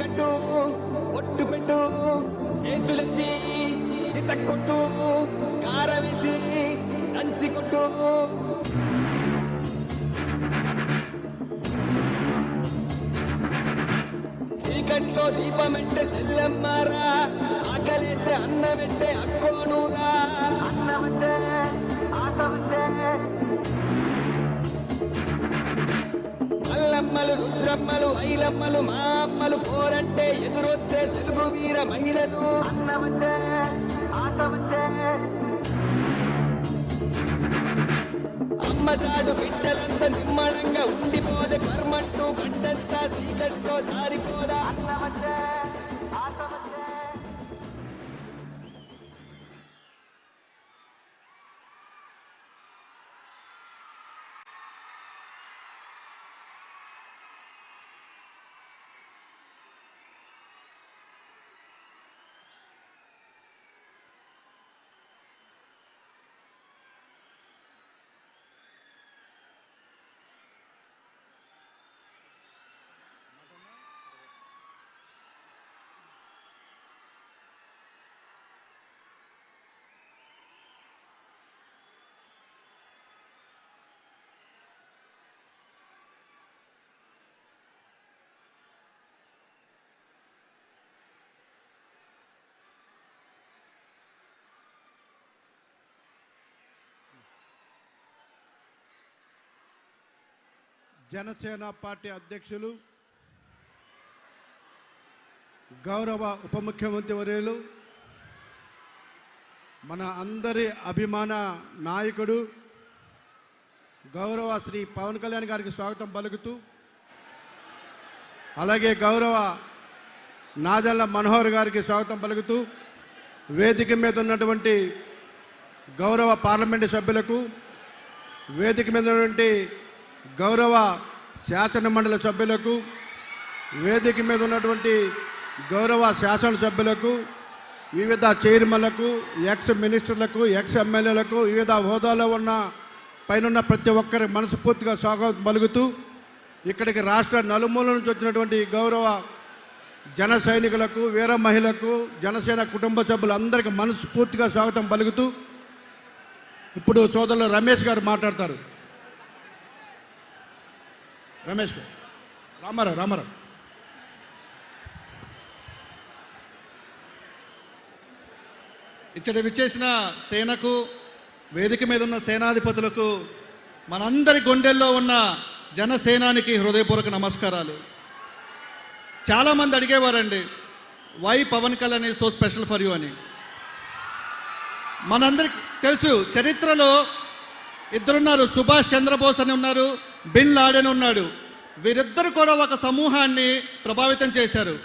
కట్టు ఒట్టు పెట్టు చేతులెత్తి చిత కొట్టు కారవేసి నంచి కొట్టు. చీకట్లో దీపమెంటే సెల్లమ్మారా? ఆకలేస్తే అన్నమెంటే అక్కోనూరా? అన్నవచ్చే ఆశ వచ్చే మల్లమ్మలు రుద్రమ్మలు ఐలమ్మలు మా అమ్మలు పోరంటే ఎదురొచ్చే తెలుగు వీర మహిళలు. అన్నవచ్చే ఆశ వచ్చే బిడ్డలంత బిడ్డలంతా ఉండిపోదే. పర్మంటూ గంటంతా సీకట్లో జారిపోదా? అన్నవచ్చే జనసేన పార్టీ అధ్యక్షులు గౌరవ ఉప ముఖ్యమంత్రి వర్యులు మన అందరి అభిమాన నాయకుడు గౌరవ శ్రీ పవన్ కళ్యాణ్ గారికి స్వాగతం పలుకుతూ అలాగే గౌరవ నాదెళ్ళ మనోహర్ గారికి స్వాగతం పలుకుతూ వేదిక మీద ఉన్నటువంటి గౌరవ పార్లమెంటు సభ్యులకు వేదిక మీద ఉన్నటువంటి గౌరవ శాసనమండలి సభ్యులకు వేదిక మీద ఉన్నటువంటి గౌరవ శాసనసభ్యులకు వివిధ చైర్మన్లకు ఎక్స్ మినిస్టర్లకు ఎక్స్ ఎమ్మెల్యేలకు వివిధ హోదాలో ఉన్న పైన ప్రతి ఒక్కరి మనస్ఫూర్తిగా స్వాగతం పలుకుతూ ఇక్కడికి రాష్ట్ర నలుమూల నుంచి వచ్చినటువంటి గౌరవ జన సైనికులకు వీర మహిళలకు జనసేన కుటుంబ సభ్యులందరికీ మనస్ఫూర్తిగా స్వాగతం పలుకుతూ ఇప్పుడు సోదరులు రమేష్ గారు మాట్లాడతారు. రమేష్ గారు. రామారావు రామారావు. ఇచ్చట విచ్చేసిన సేనకు వేదిక మీద ఉన్న సేనాధిపతులకు మనందరి గుండెల్లో ఉన్న జనసేనానికి హృదయపూర్వక నమస్కారాలు. చాలామంది అడిగేవారండి why Pawan Kalyan so special for you అని. మనందరికి తెలుసు చరిత్రలో ఇద్దరున్నారు సుభాష్ చంద్రబోస్ అని ఉన్నారు బిన్ లాడెన్ ఉన్నాడు. వీరిద్దరు కూడా ఒక సమూహాన్ని ప్రభావితం చేశారు.